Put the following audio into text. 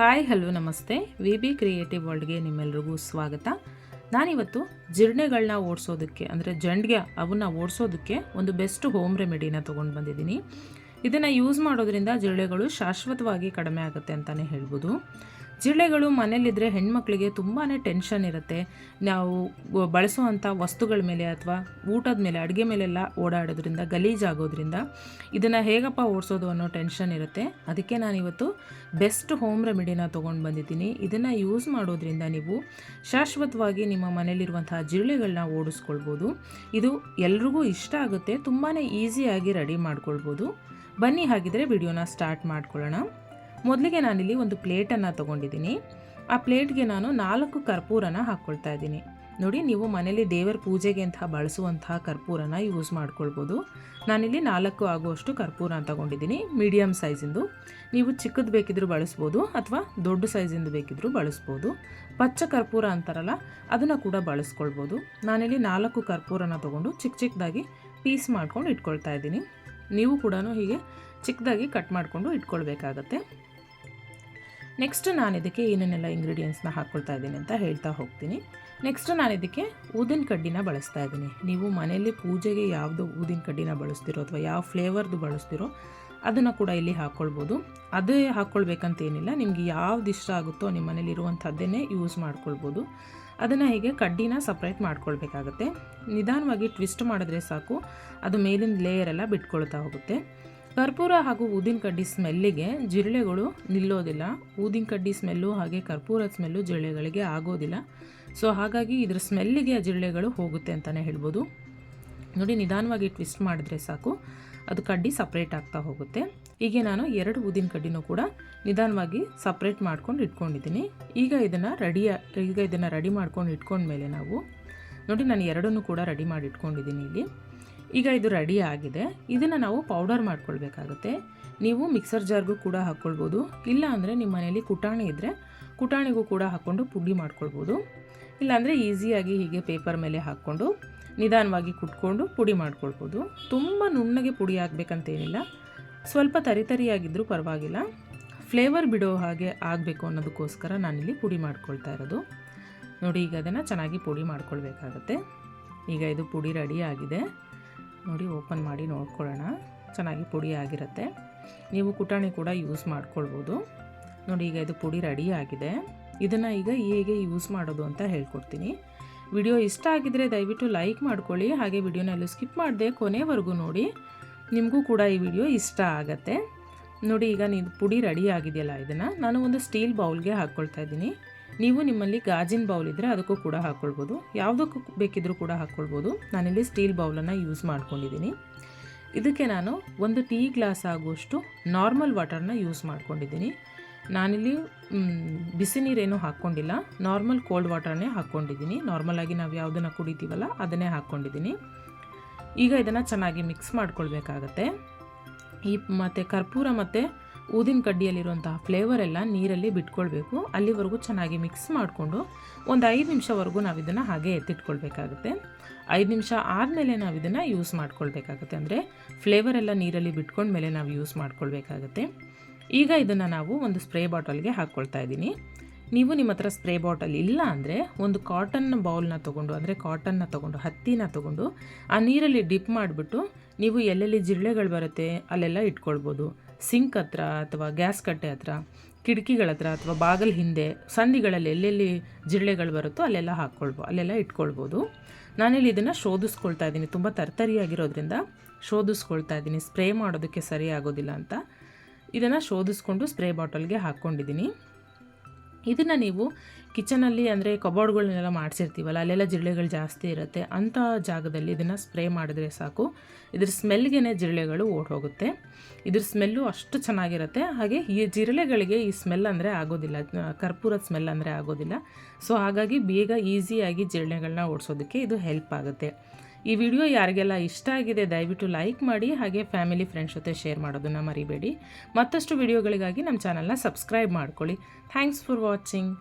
Hi, hello, namaste. V B creative ವರ್ಲ್ಡ್ಗೆ ನಿಮ್ಮೆಲ್ರಿಗೂ ಸ್ವಾಗತ. ನಾನಿವತ್ತು ಜಿರ್ಣೆಗಳನ್ನ ಓಡಿಸೋದಕ್ಕೆ, ಅಂದರೆ ಜಂಡ್ಗೆ ಅವನ್ನ ಓಡಿಸೋದಕ್ಕೆ ಒಂದು ಬೆಸ್ಟ್ ಹೋಮ್ ರೆಮಿಡಿನ ತೊಗೊಂಡು ಬಂದಿದ್ದೀನಿ. ಇದನ್ನು ಯೂಸ್ ಮಾಡೋದ್ರಿಂದ ಜಿರಳೆಗಳು ಶಾಶ್ವತವಾಗಿ ಕಡಿಮೆ ಆಗುತ್ತೆ ಅಂತಲೇ ಹೇಳ್ಬೋದು. ಜಿರಳೆಗಳು ಮನೇಲಿದ್ದರೆ ಹೆಣ್ಮಕ್ಳಿಗೆ ತುಂಬಾ ಟೆನ್ಷನ್ ಇರುತ್ತೆ. ನಾವು ಬಳಸುವಂಥ ವಸ್ತುಗಳ ಮೇಲೆ ಅಥವಾ ಊಟದ ಮೇಲೆ, ಅಡುಗೆ ಮೇಲೆಲ್ಲ ಓಡಾಡೋದ್ರಿಂದ ಗಲೀಜಾಗೋದ್ರಿಂದ ಇದನ್ನು ಹೇಗಪ್ಪ ಓಡಿಸೋದು ಅನ್ನೋ ಟೆನ್ಷನ್ ಇರುತ್ತೆ. ಅದಕ್ಕೆ ನಾನಿವತ್ತು ಬೆಸ್ಟ್ ಹೋಮ್ ರೆಮಿಡಿನ ತೊಗೊಂಡು ಬಂದಿದ್ದೀನಿ. ಇದನ್ನು ಯೂಸ್ ಮಾಡೋದ್ರಿಂದ ನೀವು ಶಾಶ್ವತವಾಗಿ ನಿಮ್ಮ ಮನೇಲಿರುವಂತಹ ಜಿರಳೆಗಳನ್ನ ಓಡಿಸ್ಕೊಳ್ಬೋದು. ಇದು ಎಲ್ರಿಗೂ ಇಷ್ಟ ಆಗುತ್ತೆ. ತುಂಬಾ ಈಸಿಯಾಗಿ ರೆಡಿ ಮಾಡ್ಕೊಳ್ಬೋದು. ಬನ್ನಿ ಹಾಗಿದ್ರೆ ವಿಡಿಯೋನ ಸ್ಟಾರ್ಟ್ ಮಾಡ್ಕೊಳ್ಳೋಣ. ಮೊದಲಿಗೆ ನಾನಿಲ್ಲಿ ಒಂದು ಪ್ಲೇಟನ್ನು ತೊಗೊಂಡಿದ್ದೀನಿ. ಆ ಪ್ಲೇಟ್ಗೆ ನಾನು ನಾಲ್ಕು ಕರ್ಪೂರನ ಹಾಕ್ಕೊಳ್ತಾ ಇದ್ದೀನಿ. ನೋಡಿ, ನೀವು ಮನೇಲಿ ದೇವರ ಪೂಜೆಗೆ ಅಂತ ಬಳಸುವಂತಹ ಕರ್ಪೂರನ ಯೂಸ್ ಮಾಡ್ಕೊಳ್ಬೋದು. ನಾನಿಲ್ಲಿ ನಾಲ್ಕು ಆಗುವಷ್ಟು ಕರ್ಪೂರ ತಗೊಂಡಿದ್ದೀನಿ ಮೀಡಿಯಮ್ ಸೈಜಿಂದು. ನೀವು ಚಿಕ್ಕದು ಬೇಕಿದ್ರೂ ಬಳಸ್ಬೋದು ಅಥವಾ ದೊಡ್ಡ ಸೈಜಿಂದು ಬೇಕಿದ್ರೂ ಬಳಸ್ಬೋದು. ಪಚ್ಚ ಕರ್ಪೂರ ಅಂತಾರಲ್ಲ, ಅದನ್ನು ಕೂಡ ಬಳಸ್ಕೊಳ್ಬೋದು. ನಾನಿಲ್ಲಿ ನಾಲ್ಕು ಕರ್ಪೂರನ ತೊಗೊಂಡು ಚಿಕ್ಕ ಚಿಕ್ಕದಾಗಿ ಪೀಸ್ ಮಾಡ್ಕೊಂಡು ಇಟ್ಕೊಳ್ತಾ ಇದ್ದೀನಿ. ನೀವು ಕೂಡ ಹೀಗೆ ಚಿಕ್ಕದಾಗಿ ಕಟ್ ಮಾಡಿಕೊಂಡು ಇಟ್ಕೊಳ್ಬೇಕಾಗತ್ತೆ. ನೆಕ್ಸ್ಟ್ ನಾನು ಇದಕ್ಕೆ ಏನೇನೆಲ್ಲ ಇಂಗ್ರೀಡಿಯೆಂಟ್ಸ್ನ ಹಾಕ್ಕೊಳ್ತಾ ಇದ್ದೀನಿ ಅಂತ ಹೇಳ್ತಾ ಹೋಗ್ತೀನಿ. ನೆಕ್ಸ್ಟ್ ನಾನು ಇದಕ್ಕೆ ಊದಿನ ಕಡ್ಡಿನ ಬಳಸ್ತಾ ಇದ್ದೀನಿ. ನೀವು ಮನೆಯಲ್ಲಿ ಪೂಜೆಗೆ ಯಾವುದು ಊದಿನ ಕಡ್ಡಿನ ಬಳಸ್ತಿರೋ ಅಥವಾ ಯಾವ ಫ್ಲೇವರ್ದು ಬಳಸ್ತಿರೋ ಅದನ್ನು ಕೂಡ ಇಲ್ಲಿ ಹಾಕ್ಕೊಳ್ಬೋದು ಅದೇ ಹಾಕ್ಕೊಳ್ಬೇಕಂತ ಏನಿಲ್ಲ. ನಿಮಗೆ ಯಾವ್ದು ಇಷ್ಟ ಆಗುತ್ತೋ ನಿಮ್ಮ ಮನೇಲಿ ಇರುವಂಥದ್ದನ್ನೇ ಯೂಸ್ ಮಾಡ್ಕೊಳ್ಬೋದು. ಅದನ್ನು ಹೀಗೆ ಕಡ್ಡಿನ ಸಪ್ರೇಟ್ ಮಾಡ್ಕೊಳ್ಬೇಕಾಗತ್ತೆ. ನಿಧಾನವಾಗಿ ಟ್ವಿಸ್ಟ್ ಮಾಡಿದ್ರೆ ಸಾಕು. ಅದು ಮೇಲಿನ ಲೇಯರ್ ಎಲ್ಲ ಬಿಟ್ಕೊಳ್ತಾ ಹೋಗುತ್ತೆ. ಕರ್ಪೂರ ಹಾಗೂ ಊದಿನ ಕಡ್ಡಿ ಸ್ಮೆಲ್ಲಿಗೆ ಜಿರಳೆಗಳು ನಿಲ್ಲೋದಿಲ್ಲ. ಊದಿನ ಕಡ್ಡಿ ಸ್ಮೆಲ್ಲು ಹಾಗೆ ಕರ್ಪೂರದ ಸ್ಮೆಲ್ಲು ಜಿರಳೆಗಳಿಗೆ ಆಗೋದಿಲ್ಲ. ಸೊ ಹಾಗಾಗಿ ಇದ್ರ ಸ್ಮೆಲ್ಲಿಗೆ ಆ ಜಿರಳೆಗಳು ಹೋಗುತ್ತೆ ಅಂತಲೇ ಹೇಳ್ಬೋದು. ನೋಡಿ, ನಿಧಾನವಾಗಿ ಟ್ವಿಸ್ಟ್ ಮಾಡಿದ್ರೆ ಸಾಕು. ಅದು ಕಡ್ಡಿ ಸಪ್ರೇಟ್ ಆಗ್ತಾ ಹೋಗುತ್ತೆ. ಹೀಗೆ ನಾನು ಎರಡು ಊದಿನ ಕಡ್ಡಿನೂ ಕೂಡ ನಿಧಾನವಾಗಿ ಸಪ್ರೇಟ್ ಮಾಡ್ಕೊಂಡು ಇಟ್ಕೊಂಡಿದ್ದೀನಿ. ಈಗ ಇದನ್ನು ರೆಡಿ ಈಗ ಇದನ್ನು ರೆಡಿ ಮಾಡ್ಕೊಂಡು ಇಟ್ಕೊಂಡ್ಮೇಲೆ ನಾವು, ನೋಡಿ, ನಾನು ಎರಡನ್ನೂ ಕೂಡ ರೆಡಿ ಮಾಡಿ ಇಟ್ಕೊಂಡಿದ್ದೀನಿ ಇಲ್ಲಿ. ಈಗ ಇದು ರೆಡಿ ಆಗಿದೆ. ಇದನ್ನು ನಾವು ಪೌಡರ್ ಮಾಡ್ಕೊಳ್ಬೇಕಾಗತ್ತೆ. ನೀವು ಮಿಕ್ಸರ್ ಜಾರ್ಗೂ ಕೂಡ ಹಾಕ್ಕೊಳ್ಬೋದು ಇಲ್ಲ ಅಂದರೆ ನಿಮ್ಮ ಮನೇಲಿ ಕುಟಾಣಿ ಇದ್ದರೆ ಕುಟಾಣಿಗೂ ಕೂಡ ಹಾಕ್ಕೊಂಡು ಪುಡಿ ಮಾಡ್ಕೊಳ್ಬೋದು. ಇಲ್ಲಾಂದರೆ ಈಸಿಯಾಗಿ ಹೀಗೆ ಪೇಪರ್ ಮೇಲೆ ಹಾಕ್ಕೊಂಡು ನಿಧಾನವಾಗಿ ಕುಟ್ಕೊಂಡು ಪುಡಿ ಮಾಡ್ಕೊಳ್ಬೋದು. ತುಂಬ ನುಣ್ಣಗೆ ಪುಡಿ ಆಗಬೇಕಂತೇನಿಲ್ಲ. ಸ್ವಲ್ಪ ತರಿತರಿಯಾಗಿದ್ದರೂ ಪರವಾಗಿಲ್ಲ. ಫ್ಲೇವರ್ ಬಿಡೋ ಹಾಗೆ ಆಗಬೇಕು ಅನ್ನೋದಕ್ಕೋಸ್ಕರ ನಾನಿಲ್ಲಿ ಪುಡಿ ಮಾಡ್ಕೊಳ್ತಾ ಇರೋದು. ನೋಡಿ, ಈಗ ಅದನ್ನು ಚೆನ್ನಾಗಿ ಪುಡಿ ಮಾಡ್ಕೊಳ್ಬೇಕಾಗತ್ತೆ. ಈಗ ಇದು ಪುಡಿ ರೆಡಿ ಆಗಿದೆ. ನೋಡಿ ಓಪನ್ ಮಾಡಿ ನೋಡ್ಕೊಳ್ಳೋಣ. ಚೆನ್ನಾಗಿ ಪುಡಿ ಆಗಿರುತ್ತೆ. ನೀವು ಕುಟಾಣಿ ಕೂಡ ಯೂಸ್ ಮಾಡ್ಕೊಳ್ಬೋದು. ನೋಡಿ ಈಗ ಇದು ಪುಡಿ ರೆಡಿ ಆಗಿದೆ. ಇದನ್ನು ಈಗ ಹೇಗೆ ಯೂಸ್ ಮಾಡೋದು ಅಂತ ಹೇಳ್ಕೊಡ್ತೀನಿ. ವಿಡಿಯೋ ಇಷ್ಟ ಆಗಿದರೆ ದಯವಿಟ್ಟು ಲೈಕ್ ಮಾಡ್ಕೊಳ್ಳಿ. ಹಾಗೆ ವಿಡಿಯೋನಲ್ಲೂ ಸ್ಕಿಪ್ ಮಾಡದೆ ಕೊನೆವರೆಗೂ ನೋಡಿ. ನಿಮಗೂ ಕೂಡ ಈ ವಿಡಿಯೋ ಇಷ್ಟ ಆಗತ್ತೆ. ನೋಡಿ ಈಗ ನೀವು ಪುಡಿ ರೆಡಿ ಆಗಿದೆಯಲ್ಲ ಇದನ್ನು. ನಾನು ಒಂದು ಸ್ಟೀಲ್ ಬೌಲ್ಗೆ ಹಾಕ್ಕೊಳ್ತಾ ಇದ್ದೀನಿ. ನೀವು ನಿಮ್ಮಲ್ಲಿ ಗಾಜಿನ ಬೌಲ್ ಇದ್ದರೆ ಅದಕ್ಕೂ ಕೂಡ ಹಾಕ್ಕೊಳ್ಬೋದು ಯಾವುದಕ್ಕೂ ಬೇಕಿದ್ದರೂ ಕೂಡ ಹಾಕ್ಕೊಳ್ಬೋದು ನಾನಿಲ್ಲಿ ಸ್ಟೀಲ್ ಬೌಲನ್ನು ಯೂಸ್ ಮಾಡ್ಕೊಂಡಿದ್ದೀನಿ. ಇದಕ್ಕೆ ನಾನು ಒಂದು ಟೀ ಗ್ಲಾಸ್ ಆಗುವಷ್ಟು ನಾರ್ಮಲ್ ವಾಟರ್ನ ಯೂಸ್ ಮಾಡ್ಕೊಂಡಿದ್ದೀನಿ. ನಾನಿಲ್ಲಿ ಬಿಸಿ ನೀರೇನು ಹಾಕ್ಕೊಂಡಿಲ್ಲ. ನಾರ್ಮಲ್ ಕೋಲ್ಡ್ ವಾಟರ್ನೇ ಹಾಕ್ಕೊಂಡಿದ್ದೀನಿ. ನಾರ್ಮಲಾಗಿ ನಾವು ಯಾವುದನ್ನು ಕುಡಿತೀವಲ್ಲ ಅದನ್ನೇ ಹಾಕ್ಕೊಂಡಿದ್ದೀನಿ. ಈಗ ಇದನ್ನು ಚೆನ್ನಾಗಿ ಮಿಕ್ಸ್ ಮಾಡ್ಕೊಳ್ಬೇಕಾಗತ್ತೆ. ಈ ಮತ್ತು ಕರ್ಪೂರ ಮತ್ತು ಊದಿನ ಕಡ್ಡಿಯಲ್ಲಿರುವಂತಹ ಫ್ಲೇವರ್ ಎಲ್ಲ ನೀರಲ್ಲಿ ಬಿಟ್ಕೊಳ್ಬೇಕು. ಅಲ್ಲಿವರೆಗೂ ಚೆನ್ನಾಗಿ ಮಿಕ್ಸ್ ಮಾಡಿಕೊಂಡು ಒಂದು ಐದು ನಿಮಿಷವರೆಗೂ ನಾವು ಇದನ್ನು ಹಾಗೆ ಎತ್ತಿಟ್ಕೊಳ್ಬೇಕಾಗುತ್ತೆ. ಐದು ನಿಮಿಷ ಆದಮೇಲೆ ನಾವು ಇದನ್ನು ಯೂಸ್ ಮಾಡ್ಕೊಳ್ಬೇಕಾಗುತ್ತೆ. ಅಂದರೆ ಫ್ಲೇವರ್ ಎಲ್ಲ ನೀರಲ್ಲಿ ಬಿಟ್ಕೊಂಡ್ಮೇಲೆ ನಾವು ಯೂಸ್ ಮಾಡ್ಕೊಳ್ಬೇಕಾಗುತ್ತೆ. ಈಗ ಇದನ್ನು ನಾವು ಒಂದು ಸ್ಪ್ರೇ ಬಾಟಲ್ಗೆ ಹಾಕ್ಕೊಳ್ತಾ ಇದ್ದೀನಿ. ನೀವು ನಿಮ್ಮ ಹತ್ರ ಸ್ಪ್ರೇ ಬಾಟಲ್ ಇಲ್ಲ ಅಂದರೆ ಒಂದು ಕಾಟನ್ ಬೌಲ್ನ ತೊಗೊಂಡು, ಅಂದರೆ ಕಾಟನ್ನ ತೊಗೊಂಡು, ಹತ್ತಿನ ತೊಗೊಂಡು ಆ ನೀರಲ್ಲಿ ಡಿಪ್ ಮಾಡಿಬಿಟ್ಟು ನೀವು ಎಲ್ಲೆಲ್ಲಿ ಜಿರಳೆಗಳು ಬರುತ್ತೆ ಅಲ್ಲೆಲ್ಲ ಇಟ್ಕೊಳ್ಬೋದು. ಸಿಂಕ್ ಹತ್ರ ಅಥವಾ ಗ್ಯಾಸ್ ಕಟ್ಟೆ ಹತ್ರ, ಕಿಟಕಿಗಳ ಹತ್ರ ಅಥವಾ ಬಾಗಿಲ ಹಿಂದೆ ಸಂದಿಗಳಲ್ಲಿ ಎಲ್ಲೆಲ್ಲಿ ಜಿರಳೆಗಳು ಬರುತ್ತೋ ಅಲ್ಲೆಲ್ಲ ಹಾಕ್ಕೊಳ್ಬೋ, ಅಲ್ಲೆಲ್ಲ ಇಟ್ಕೊಳ್ಬೋದು. ನಾನಿಲ್ಲಿ ಇದನ್ನು ಶೋಧಿಸ್ಕೊಳ್ತಾ ಇದ್ದೀನಿ. ತುಂಬ ತರ್ತರಿಯಾಗಿರೋದ್ರಿಂದ ಶೋಧಿಸ್ಕೊಳ್ತಾ ಇದ್ದೀನಿ. ಸ್ಪ್ರೇ ಮಾಡೋದಕ್ಕೆ ಸರಿ ಆಗೋದಿಲ್ಲ ಅಂತ. ಇದನ್ನು ಶೋಧಿಸ್ಕೊಂಡು ಸ್ಪ್ರೇ ಬಾಟಲ್ಗೆ ಹಾಕ್ಕೊಂಡಿದ್ದೀನಿ. ಇದನ್ನು ನೀವು ಕಿಚನಲ್ಲಿ ಅಂದರೆ ಕಬೋರ್ಡ್ಗಳನ್ನೆಲ್ಲ ಮಾಡಿಸಿರ್ತೀವಲ್ಲ, ಅಲ್ಲೆಲ್ಲ ಜಿರಳೆಗಳು ಜಾಸ್ತಿ ಇರುತ್ತೆ ಅಂಥ ಜಾಗದಲ್ಲಿ ಇದನ್ನು ಸ್ಪ್ರೇ ಮಾಡಿದ್ರೆ ಸಾಕು. ಇದ್ರ ಸ್ಮೆಲ್ಗೆ ಜಿರಳೆಗಳು ಓಡ್ ಹೋಗುತ್ತೆ ಇದ್ರ ಸ್ಮೆಲ್ಲು ಅಷ್ಟು ಚೆನ್ನಾಗಿರುತ್ತೆ. ಹಾಗೆ ಈ ಜಿರಳೆಗಳಿಗೆ ಈ ಸ್ಮೆಲ್ ಅಂದರೆ ಆಗೋದಿಲ್ಲ, ಕರ್ಪೂರದ ಸ್ಮೆಲ್ ಅಂದರೆ ಆಗೋದಿಲ್ಲ. ಸೊ ಹಾಗಾಗಿ ಬೇಗ ಈಸಿಯಾಗಿ ಜಿರಳೆಗಳನ್ನ ಓಡಿಸೋದಕ್ಕೆ ಇದು ಹೆಲ್ಪ್ ಆಗುತ್ತೆ. ಈ ವಿಡಿಯೋ ಯಾರಿಗೆಲ್ಲ ಇಷ್ಟ ಆಗಿದೆ, ದಯವಿಟ್ಟು ಲೈಕ್ ಮಾಡಿ, ಹಾಗೆ ಫ್ಯಾಮಿಲಿ ಫ್ರೆಂಡ್ಸ್ ಜೊತೆ ಶೇರ್ ಮಾಡೋದನ್ನು ಮರಿಬೇಡಿ. ಮತ್ತಷ್ಟು ವಿಡಿಯೋಗಳಿಗಾಗಿ ನಮ್ಮ ಚಾನಲ್ನ ಸಬ್ಸ್ಕ್ರೈಬ್ ಮಾಡ್ಕೊಳ್ಳಿ. Thanks for watching.